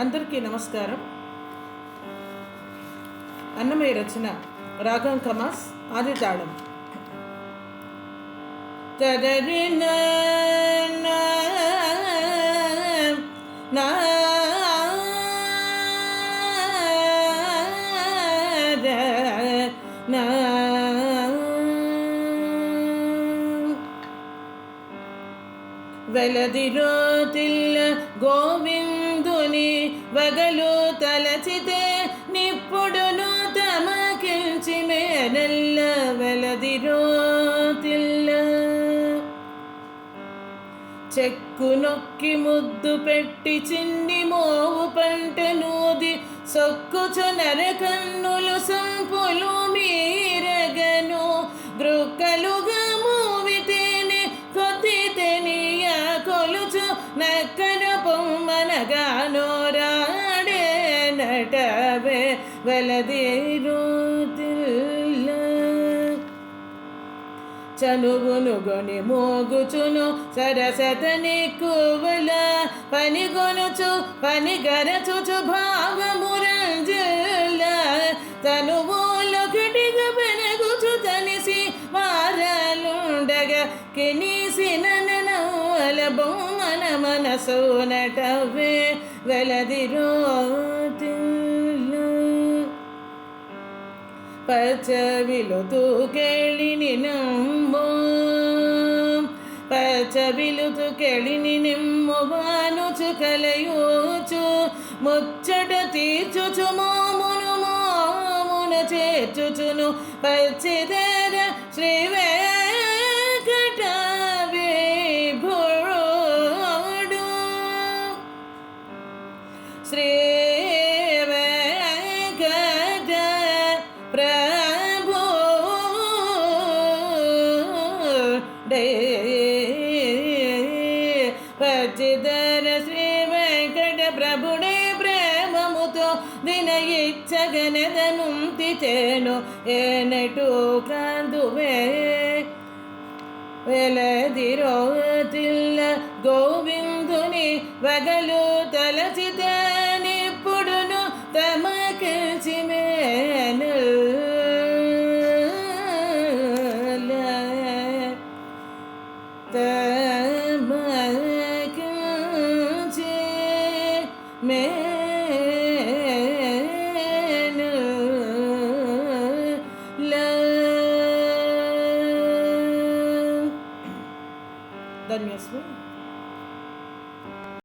అందరికీ నమస్కారం అన్నమయ్య రచన రాగం కమాస్ ఆది తాళం తదరి నా నా వెలదిరోతిల్ల గోవిందుని వగలు తలచితే నిప్పుడును తమకించి మేనల్ల వెలదిరోతిల్ల చెక్కు నొక్కి ముద్దు పెట్టి చిన్ని మోవు పంట నూది సొక్కుచు నరకం నక్కన పొమ్మనగానో నోరాడే నటవే వెలదీరుతిల్ల చనువును గొని మోగుచును సరసతని కువల పని గొనుచు పని గరచుచు భావమురంజుల తనువులొకటిగా పెనగుచు తనిసి వారాలుండగ కినిసిన ಬಲ ಬಹುಮನ ಮನಸೋ ನಟವೇ వెలదిరో పచ్చవిలు తూకెళి నిమ్ము. పచ్చవిలు తూకెళిని నిమ్మువాను చుకలయోచు ముచ్చట తీర్చుచు మామును మామున చేర్చుచును. పచ్చిదేర శ్రీవే డే. పచ్చిదర శ్రీ వెంకట ప్రభుడే ప్రేమముతో దిన ఇచ్చగనదను తిచేను ఏనటు క్రాంతువే. వెలదిరోతిల్ల గోవిందుని వగలు తలసి dar minhas ruas?